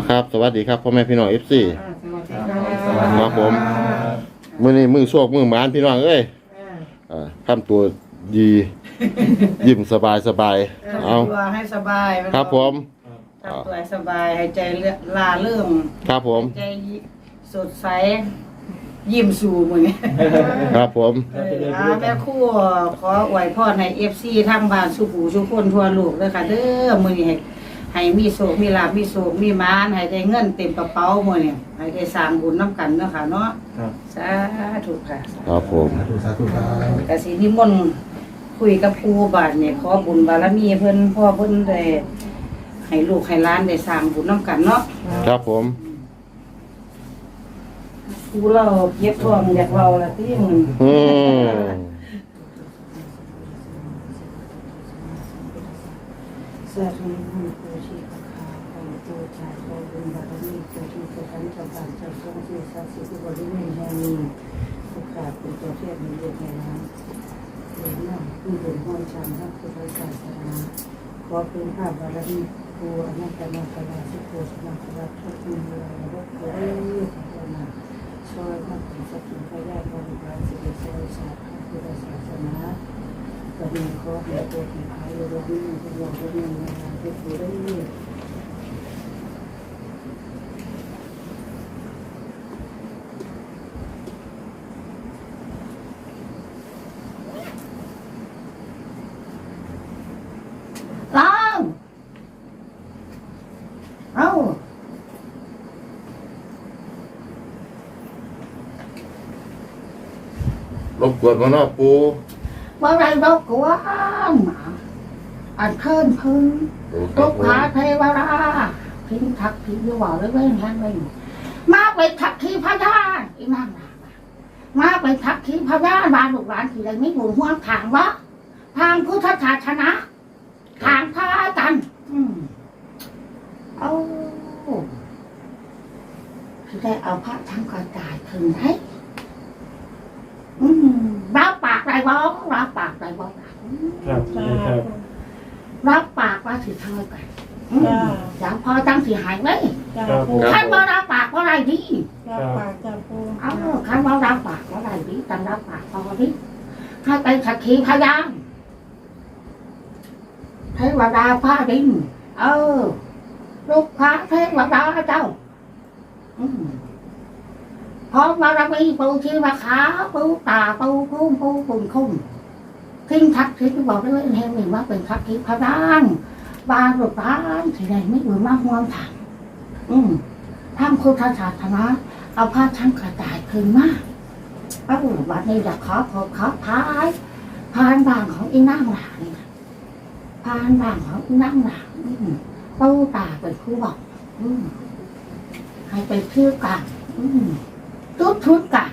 เอาครับ สวัสดีครับพ่อแม่พี่น้องเอฟซี อ่าสวัสดีค่ะครับผม มื้อนี้มือโชคมือหมานพี่น้องเอ้ยอ่าทำตัวดี ยิ้มสบายสบายเอาทำตัวให้สบายครับผม ทำตัวให้สบายให้ใจลาเรื่องครับผม ใจสดใส ยิ้มสู่มือนี้ครับผม เอออ่าแม่ครู่ขออวยพรให้เอฟซีทางบ้านสุขูสุขคนทั่วโลกเลยค่ะเด้อมือนี้ให้ ให้มีโศกมีลาภมีโศกมีมานให้ได้เงินเต็มกระเป๋ามือนี้ให้ได้สร้างบุญน้ำกันเนาะค่ะเนาะครับ สาธุค่ะครับผม สาธุสาธุครับกสินิมนต์คุยกับครูบาทเนี่ยขอบุญบารมีเพิ่นพ่อเพิ่นได้ให้ลูกให้หล้านได้สร้างบุญน้ำกันเนาะครับผม ครูเราเย็บท้องอยากเราละที่มึงอืมสาธุ บุญห้อยชันพระพุทธศาสนาขอเป็นข้าบารมีครูอนันตนาคราสุโขสนาคราทุกมีเวลาวัดเกิดภาวนาช่วยนักถึงสกิลพยาบริบาลสิริเสริศาสตร์พระพุทธศาสนาก็มีขอให้ตัวที่พายโลวิญญาณโลวิญญาณเป็นผู้ได้ ล้างเอา รบกวนมานาปูว่าไรบกวนอันเคินพึ่งคลูรับกค้าเทวดาทิ้งทักทิ้งยู่ว่าเลยเว้นแห้งเลยมาเป็นทักทีพระญานอีนั่งนะมาเป็นทักทีพระญานบ้านลูกหลานที่ไรไม่บุญห่วงทางวะทางพุทธศาสนาทางพระจันทร์อืมเอาที่ได้เอาพระทั้งกระจายถึงไหนอืมรับปากไรบ้องรับปากไรบ้อง ครับครับ รับปากว่าสิเท่ากันอืมเดี๋ยวพอจังสิหายไหม จ้า ครับ ปู ขันบ่รับปากว่าไรดี รับปากจ้าปู เอาขันบ่รับปากว่าไรดีจังรับปากพอดีถ้าเป็นสัก ขีพยานเทวดาฟ้าดิน เออ ลูกพระเทวดาเจ้าอืมพร้อมบารมีปูชีวะขาปูตาปูพุ่มปูปุ่นคุ้มทิ้งทักทิศบอกได้ว่าเฮงหนึ่งว่าเป็นทักทิพระดานบานหลุดบ้านที่ใดไม่อยู่มากห่วงถังอืมทำพุทธศาสนาเอาผ้าทั้งกระจายคืนมาเอ้าวันนี้อยากขอขอขอพาย พานบางของอีนั่งหลานนี่นะพานบางของอีนั่งหลานอืมปูตาเป็นครูบอกอืมให้ไปเที่ยวกันอืมทุกทุนกัน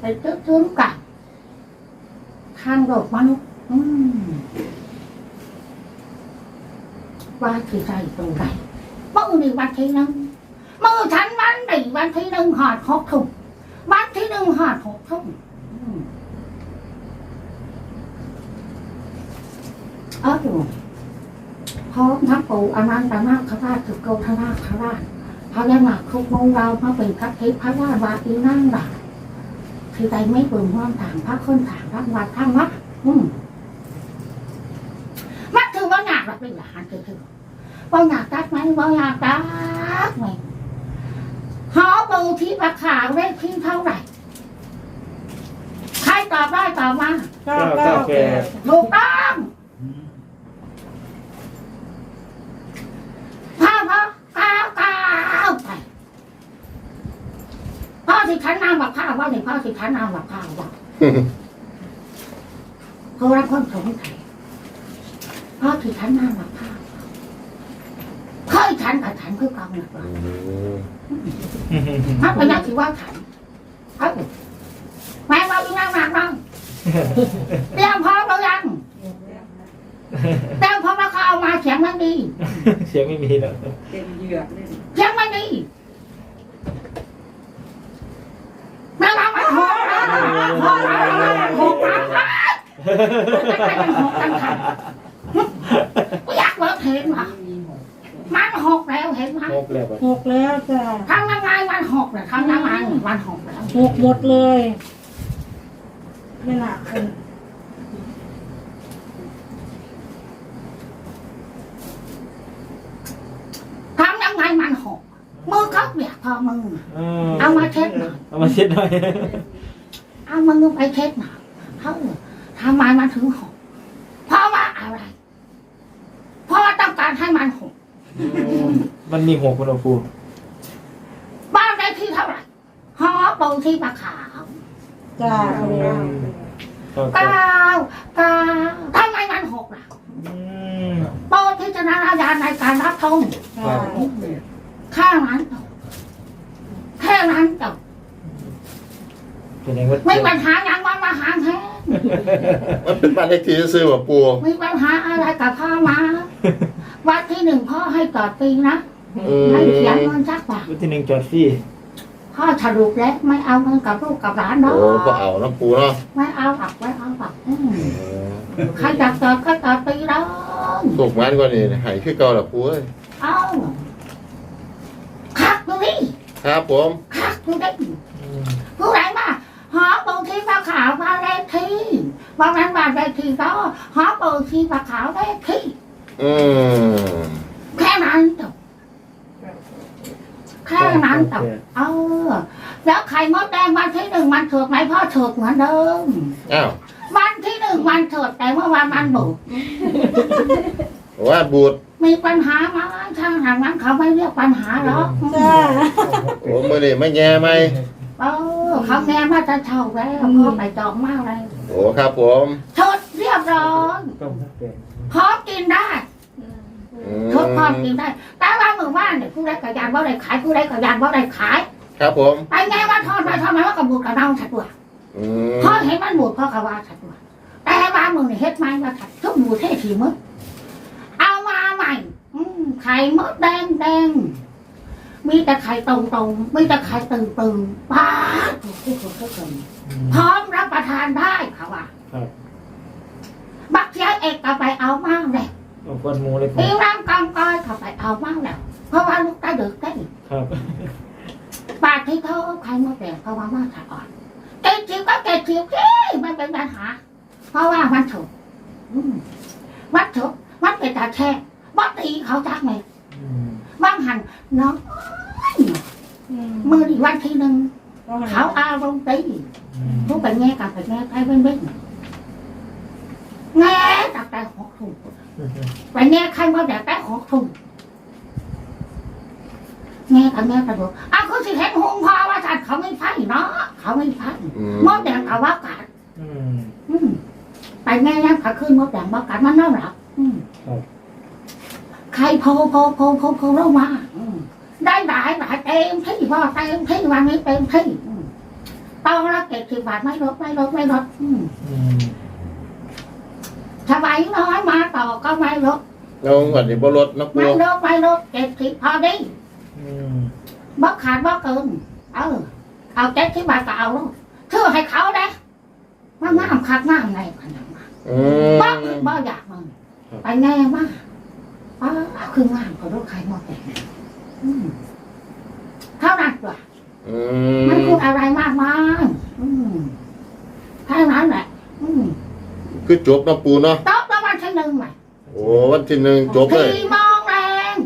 ไปทุกทุนกันทางโลกมนุษย์อืมว่าที่ใจตรงไหนมื่อนี่วันที่หนึ่งมื่อฉันวันหนี้วันที่หนึ่งหอดหกทุ่มวันที่หนึ่งหอดหกทุ่มอืม เอออยู่พร้อมทั้งปู่อนันตนาคราชสุโกธนาคราชพระยานาคทุกมงเรามาเป็นพระเทพพระวาวาอีนั่งหลักคือใจไม่เบิ่งห้องต่างพระคนต่างทั้งวัดทั้งวัดอืมมันถือว่าหนักหรอกเป็นหลานคือถือว่าหนักตักไหมว่าหนักตักไหมหอบูที่ราคาเรขที่เท่าไหร่ใครตอบได้ตอบมาเก้าเก้าแปดถูกต้องพ่อพ่อก้าวก้าวไปพ่อ สิฉันนำบักข้าวว่านี่พ่อสิฉันนำบักข้าวว่าเพราะว่าคนสงสัยพ่อสิฉันนำบักข้าวเคยฉันกับฉันคือกองหนึ่งว่าอืมถ้าเป็นนักถือว่าฉันเอ้าแม่ว่าอยู่นั่งนั่งนั่งเตรียมพร้อมแล้วยังเตรียมพร้อมแล้วเขาเอามาเสียงมันดี เสียงไม่มีแล้วเต็มเหยือกเลย เสียงมันดีแม่ว่ามันหกนะ หกนะหกนะหกนะไม่อยากเลิกเพลงว่ะมันหกแล้วเห็นไหมหกแล้วอะหกแล้วจ้ะทำยังไงมันหกเลยทำยังไงมันหกแล้วหกหมดเลยไม่หนักเลยทำยังไงมันหกมือเขาเบียดพอมือมเอามาเช็ดหน่อยเอามาเช็ดหน่อย เอามือไปเช็ดหน่อยเขาทำไมมันถึงหกเพราะว่าอะไร เพราะว่าต้องการให้มันหกอืมมันมีหกคุณหลวงปู่บ้านได้ที่เท่าไหร่หอปูที่ปลาขาวจ้ะเอาแล้วครับเก้าเก้าทำไมมันหกล่ะอืมโปรดพิจารณาญาณในการรับชมค่ะแค่นั้นจบแค่นั้นจบ เป็นยังไงไม่ปัญหาอย่างวันมาหาแท้มันเป็นบ้านเลขที่ซื้อว่าปูมีปัญหาอะไรกับพ่อมาวัดที่หนึ่งพ่อให้จอดปีนะอืมไม่เสียเงินสักบาทวันที่หนึ่งจอดฟรี่พ่อสรุปแล้วไม่เอาเงินกับลูกกับหลานเนาะโอ้ก็เอาน้ำปูเนาะไม่เอาหลักไม่เอาหลักอืมใครอยากจอดก็จอดปีแล้วตกมันกว่านี่ใหายคือเก่าละปูเอ้ยเอาคักดูดิครับผมคักดูดิอืมผู้ใดมา หอปูที่ปลาขาวมาเลขที่วันนั้นมาเลขที่ก็หอปูที่ปลาขาวเลขที่อืมแค่นั้นจบแค่นั้นจบเออ แล้วไข่มดแดงวันที่หนึ่งมันเถิดไหมพ่อเถิดเหมือนเดิมอ้าววันที่หนึ่งวันเถิดแต่ว่าวันมันบุกว่าบูดมีปัญหามาทางหางนั้นเขาไม่เรียกปัญหาหรอกจ้โอ้มือนี่ไม่แย่ไหม เออเขาแม่มาจะเช่าแล้วพ่อไปจองมากเลยโอ้ครับผมเถิดเรียบร้อยก็เป็นพร้อมกินได้อืมเถิดพร้อมกินได้ แต่ว่ามือว่านเนี่ยผู้ใดก็ยานว่าได้ขายผู้ใดก็ยานว่าได้ขาย ครับผม ไปไงว่าทอดไปทอดมาว่ากระบุกกระเดาฉัดว่าอืมพ่อเห็นมันบูดพ่อกระว่าฉัดว่าแต่ว่ามึงเนี่ยเฮ็ดไม้มาฉัดทุกบูดเท่ทีมึงเอามาใหม่อืมไข่มดแดงแดง มีแต่ไข่ตรงตรงๆมีแต่ไข่ตึงตึงๆป้าดทุกคนทุกคนอืมพร้อมรับประทานได้ค่ะว่าครับบักเชียเอกก็ไปเอามากเลยเอาก้อนหมูเลยครัตีบร่างกองก้อยเขาไปเอามากแล้วเพราะว่าลูกตาเดือดได้ครับปาดที่เขาไข่มดแดงเพราะว่ามาถอ่อนเกดจิ๋วก็เกดจิ๋วสิมันเป็นปัญหา เพราะว่ามันถูกอืมมันถูกมันเป็นตาแช่บัตีเขาจักไหมอืมบางหันน้องอื มมืออีกวันที่หนึ่งก็หเขาอารมณ์ตีอืมทุกไปแง่กันไปแง่ไปเป็นเบ้งแง่ตักแต่หกทุ่มไปแง่ใครมาแดกแต่หกทุ่มแง่กันแง่กันดูอ้าวคุณสิเห็นหงพอว่าจัดเขาไม่ไฟเนาะเขาไม่ไฟอืมมดแดงกับว่ากัดอืมอืมไปแง่ยังขาขึ้นมดแดงว่ากัดมันน่ารักอืมครับใครโพโพโพโพโพลงมาอืม ได้หลายหลายเต็มที่พ่อเต็มที่วันนี้เต็มที่อืมต้องละเจ็ดสิบบาทไม่ลดไม่ลดไม่ลดอืมอืมสบายน้อยมาต่อก็ไม่ลดแล้ววันนี้บ่ลดน้ำปูไม่ลดไม่ลดเจ็ดสิบพอดีอืมบ่ขาดบ่เกินเออเอาเจ็ดสิบบาทก็เอาลูกชื่อให้เขาเด้ว่างามคักงามไงขนาดนั้นอืบ่มอื่นบ่อยากมึงไปแง่มากป้าคืองามกว่าลูกใครหมดเลยอืม เท่านั้นว่ะอืไม่มพูดอะไรมากมายอืมแค่นั้นแหละอืมคือจบน้ำปูเนาะตบแล้ววันที่หนึ่งไหมโอ้วันที่หนึ่งจบเลยสี่โมองแรง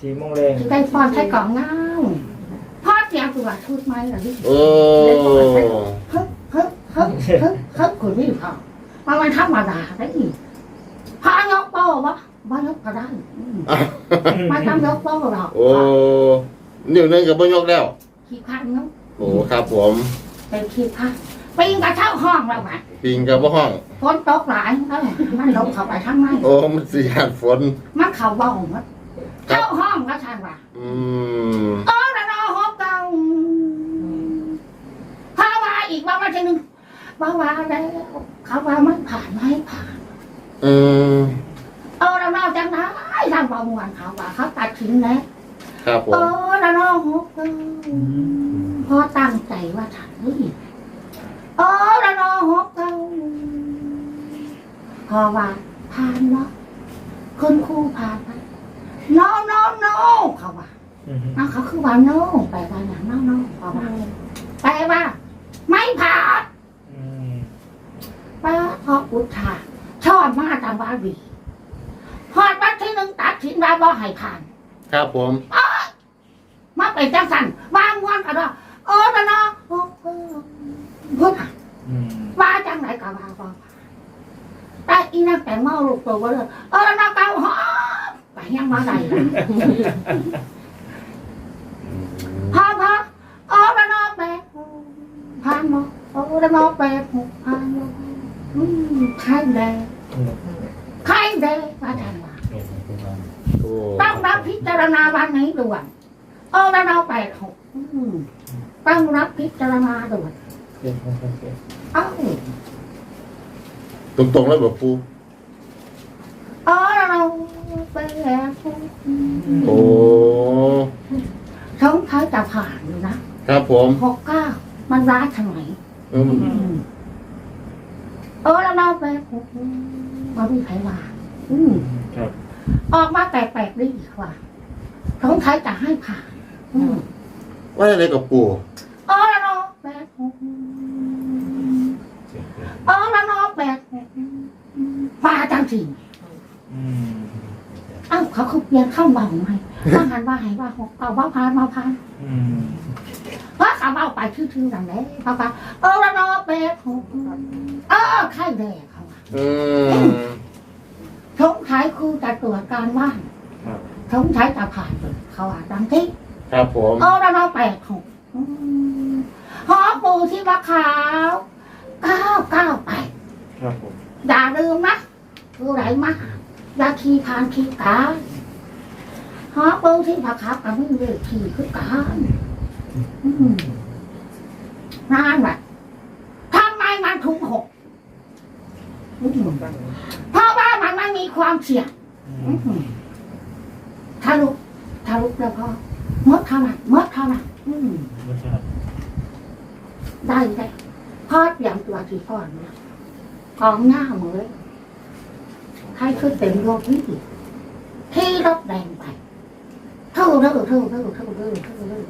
สีโมงแรงได้ฟอนใช้กล่องเงาพ่อเตรียมตัวชุดไหมล่ะพี่โอ้ฮึบฮึบฮึบฮึบฮึบคุณพี่พ่อมาวันธรรมดาได้อีกพ่อยกโป้วะ พ่อยกก็ได้อืมอะไม่ต้องยกโป้หรอกโอ้นิ้วหนึงกับบ่ยกแล้ว ขี้พันเนาะโอ้ครับผมเป็นขี้พันปีนกระเช่าห้องแล้วไงปิงกับบ่ห้อง ฝนตกหลายเออมันลงเข้าไปข้างในโอ้มันสิหาดฝน มันเข่าบ้องมัดเข้าห้องก็ทานว่า อืมโอ้ระนอหอบเก่าเขาว่าอีกว่าวันที่หนึ่งว่าว่าแล้วเขาว่ามันผ่านไม่ผ่าน อืม โตแล้วน้องจังได้ทางบ่มวานเขาว่าเขาตัดทิ้ล้วครับผมโตแล้วน้องหกเอ้พ่อตั้งใจว่าถัาโตแล้วน้องหกเอ้พอว่าผ่านเนาะคนครูผ่านไปน้องน้องน้องเขาว่าน้องเขาคือว่าน้องแปลวันอย่งน้องน้องเขาว่าแปลว่า ไม่ผ่านป้าพ่ออุทาชอบมากตามว่าดี ที่หนึ่งตัดสินว่าบ่ให้ผ่าน ครับผมมาเป็นจังสันวางวันกันว่าโอ้นะเนาะโอ้เออพูดอะอืมว่าจังไหนก็ว่าบ่แต่อีนั่งแต่งเมาลูกตัวก็เลยเออนะเกาหอมแต่ยังมาได้เลยพอพอโอ้นะเนาะแปดพันโมโอ้นะเนาะแปดหกพันโมอืมใครแดงอืมใครแดงว่าจังว่าโอ้ ต้องรับพิจารณาวันนี้ด่วนโอ้นะเนาะแปดหกอืมต้องรับพิจารณาด่วนเจ็ดหกหกเจ็ดเอ้าตรงๆแล้วแบบปูเออเราไปแล้วโอ้สงท้ายจะผ่านอยู่นะครับผมหกเก้ามันร้ายทางไหนอืมเออแล้วเราไปหกมามีใครว่าอืมครับ ออกมาแปลกๆดีกว่าสงท้ายจะให้ผ่านอืมว่าอะไรกับปูเออแล้วเราแปดหกเออแล้วเราแปดหกฟ้าจังจริงอืมเอ้าเขาคือเปลี่ยนเข้าบังไหมว่าหันว่าให้ว่าหกเอาว่าพานมาพานอืมเพราะเขาเอาไปชื่อๆดังนี้เขาก็เออแล้วเราแปดหกเออใครแดงเขาว่าอืม สงสัยครูจะตรวจการว่านครับ สงสัยจะผ่านไปเขาว่าดังที่ครับผมเออแล้วเราแปดหกอืมหอปูที่มะขาวเก้าเก้าไป ครับผมอย่าลืมนะผู้ไรมาอย่าขี่ทานขี่กาหอปูที่มะขาวกับไม่เลยขี่คือการอืมนั่นแหละทำไมมันถูกหกอืมเพราะว่า มันไม่มีความเสี่ยงอือืมมทะลุทะลุแล้วก็มดเท่านั้นมดเท่านั้นอืมไม่ใช่ได้ได้พ่อเตรียมตัวที่พ่อนะกองหน้าเหมือนใครคือเต็มรถนี่ที่รถแดงไปเท่าเท่าเท่าเท่าเท่าเท่าเท่าเท่า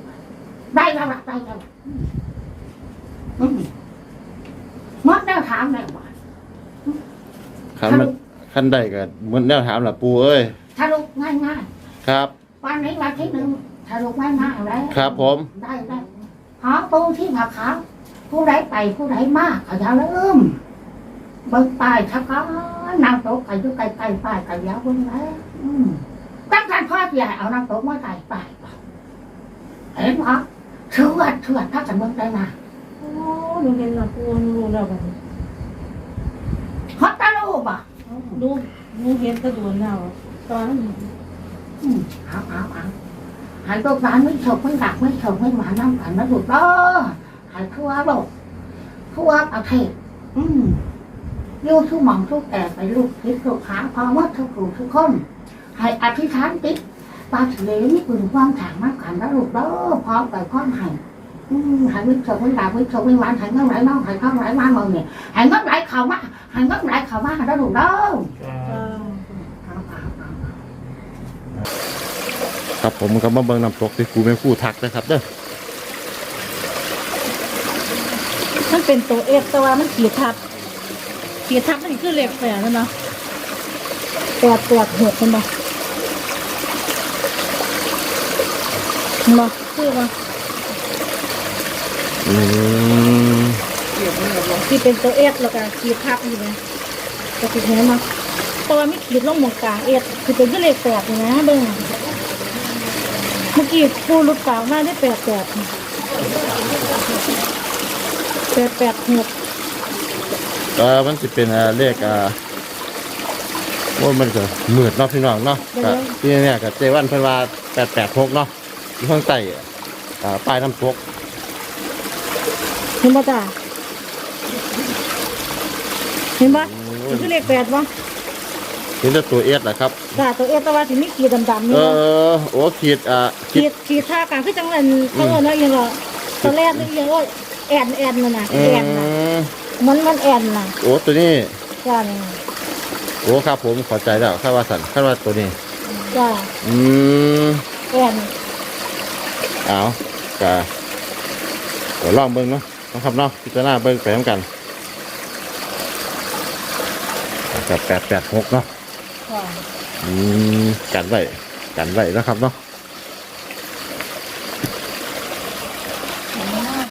ได้แล้วล่ะได้แล้วอืมอืมมดแล้วถามแล้วว่าขันมัน ขันได้กันเหมือนแนวถามล่ะปูเอ้ยทะลุง่ายง่ายๆครับ วันนี้วันที่หนึ่งสรุปไม่มากแล้วครับผมได้ได้หาปูที่ผักขาวผู้ใดไปผู้ใดมากก็อย่าลืมเบิ่งป้ายชักก็นางโต๊ะก็อยู่ใกล้ๆป้ายก็อย่าเบิ่งแล้วอืมตั้งแต่พ่อใหญ่เอานางโต๊ะมาใส่ป้ายเห็นปะเชื่อเชื่อถ้าจะเบิ่งได้นะโอ้หนูเห็นแล้วปูหนูรู้แล้วบัดนี้ฮอตตาลู กอะดูหนูเห็นกระโดดแล้วตอนนั้นอืมเอาเอาเอาหายตัวร้านไม่ฉกไม่ดักไม่ฉกไม่หวานน้ำกันนะลูกเด้อหายทั่วโลกทั่วประเทศอืมยู่ทุกหม่องทุกแก่ไปลูกคิดลูกหาพอว่าทุกผู้ทุกคนให้อธิษฐานติดปาเฉลยนี่คุณความถางมากกันนะลูกเด้อพร้อมไปพร้อมให้อืมให้วิชาวิดาวิชาวิวานให้เงินไหลน้องให้ข้าวไหลมาเมืองเนี่ยให้เงินไหลเข้ามาให้เงินไหลเข้ามานะลูกเด้อครับจ้าเอาเอาเอาครับผมก็มาเบิ่งน้ำตกที่กูไม่คู่ทักนะครับเด้อมันเป็นตัวเอฟแต่ว่ามันขีดทับขีดทับมันคือเลขแปดนั่นเนาะแปดแปดหกมันบ่มาคือว่าอืม ที่เป็นตัวเอฟแล้วก็ขีดทับอยู่นะจะติดเห็นมาแต่ว่าไม่ขีดลงหมองกลางเอฟคือเป็นคือเลขแปดอยู่นะเบิ่งเมื่อกี้ปูรุดปากมาได้แปดแปดแปดแปดหกเออมันจะเป็นอ่าเลขอ่าว่ามันก็มืดเนาะพี่น้องเนาะก็ที่เนี่ยกับเจวันเพิ่นว่าแปดแปดหกเนาะอยู่ข้างใต้อ่าป้ายน้ำตกเห็นป่ะจ้า เห็นป่ะมันคือเลขแปดป่ะเห็นแต่ตัวเอสแหละครับ จ้าตัวเอตะวันที่มีขีดดำๆเอนี่อโอ้ขีดอ่าขีขีดดขีดท่ากลางคือจังหวัดเขาเอิ้นว่าอยังไงตอนแรกนี่ยังว่าแอนแอนน่ะนะอืแอนน่ะมมันมันแอนน่ะโอ้ตัวนี้ จ้านี่โอ้ครับผมเขอใจแล้วคาดว่าสันคาดว่าตัวนี้ จ้าอืมแอนเอากะเดี๋ยวลองเบิ่งเนาะนะครับเนาะพิจารณาเบิ่งไปน้ำกัน กับแปดแปดหกเนาะค่ะอืมกันไว้กันไว้นะครับเนาะ